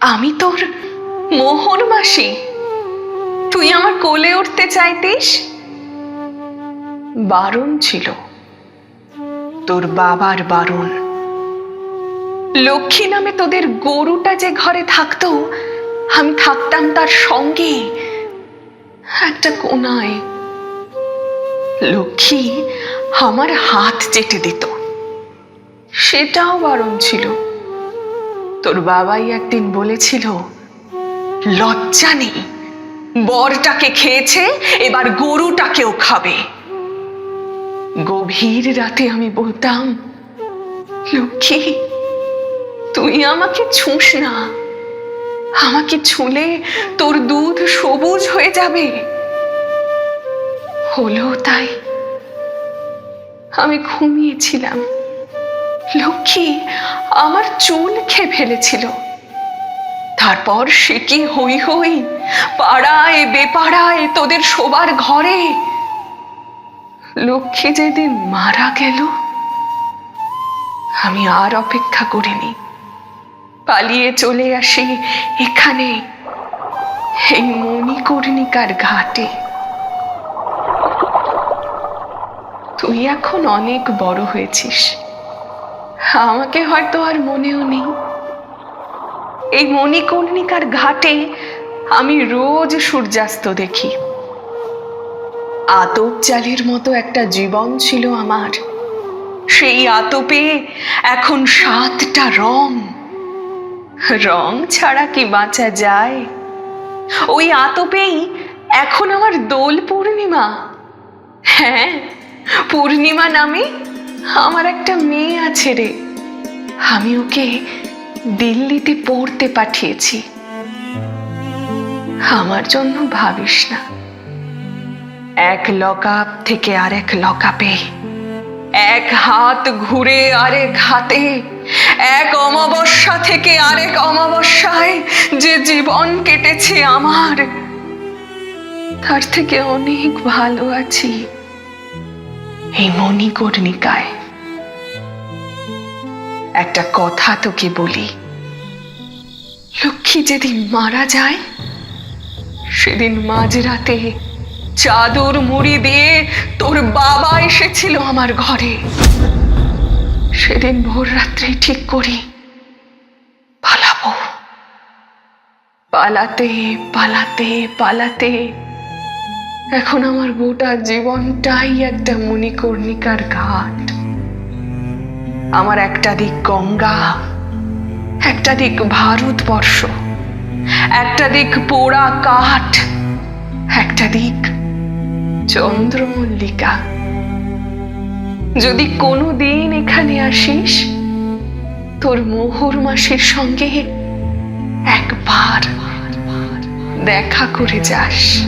আমি তোর মোহর মাসি। তুই আমার কোলে উঠতে চাইতিস? বারণ ছিল। তোর বাবার বারণ। লক্ষ্মী নামে তোদের গরুটা যে ঘরে থাকতো, আমি থাকতাম তার সঙ্গে। একটা কোনায় লক্ষ্মী আমার হাত চেটে দিত। সেটাও বারণ ছিল। তোর বাবাই একদিন বলেছিল, লজ্জা নেই, বরটাকে খেয়েছে, এবার গরুটাকেও খাবে। গভীর রাতে আমি বলতাম, লক্ষ্মী, তুই আমাকে ছুঁস না। আমাকে ছুঁলে তোর দুধ সবুজ হয়ে যাবে। হলো তাই আমি ঘুমিয়েছিলাম। লক্ষ্মী, আমার চুল খেয়ে ফেলেছিল। তারপর সে কি হই হই, পাড়ায় বেপাড়ায় তোদের শোবার ঘরে? লক্ষ্মী যেদিন মারা গেল, আমি আর অপেক্ষা করিনি। পালিয়ে চলে আসি এখানে, এই মণিকর্ণিকার ঘাটে। তুই এখন অনেক বড় হয়েছিস। আমাকে হয়তো আর মনেও নেই। এই মণিকর্ণিকার ঘাটে আমি রোজ সূর্যাস্ত দেখি। আতপ চালের মতো একটা জীবন ছিল আমার। সেই আতপে এখন সাতটা রং। রং ছাড়া কি বাঁচা যায়? ওই আতপেই এখন আমার দোল পূর্ণিমা। হ্যাঁ পূর্ণিমা নামে আমার একটা মেয়ে আছে রে। আমি ওকে দিল্লিতে পড়তে পাঠিয়েছি। আমার জন্য ভাবিস না। এক লকআপ থেকে আরেক লকআপে। এক হাত ঘুরে আরেক হাতে। এক অমাবস্যা থেকে আরেক অমাবস্যায় যে জীবন কেটেছে আমার, তার থেকে অনেক ভালো আছি। এই মণিকর্ণিকায় একটা কথা তোকে বলি। লক্ষ্মী যেদিন মারা যায়, সেদিন মাঝরাতে চাদর মুড়ি দিয়ে তোর বাবা এসেছিল আমার ঘরে। সেদিন ভোর রাত্রে ঠিক করি, পালাবো। পালাতে পালাতে পালাতে এখন আমার গোটা জীবনটাই একটা মণিকর্ণিকার ঘাট। আমার একটা দিক গঙ্গা, একটা দিক ভারতবর্ষ, একটা দিক পোড়া কাঠ, একটা দিক চন্দ্রমল্লিকা। যদি কোনো দিন এখানে আসিস, তোর মোহর মাসির সঙ্গে একবার দেখা করে যাস।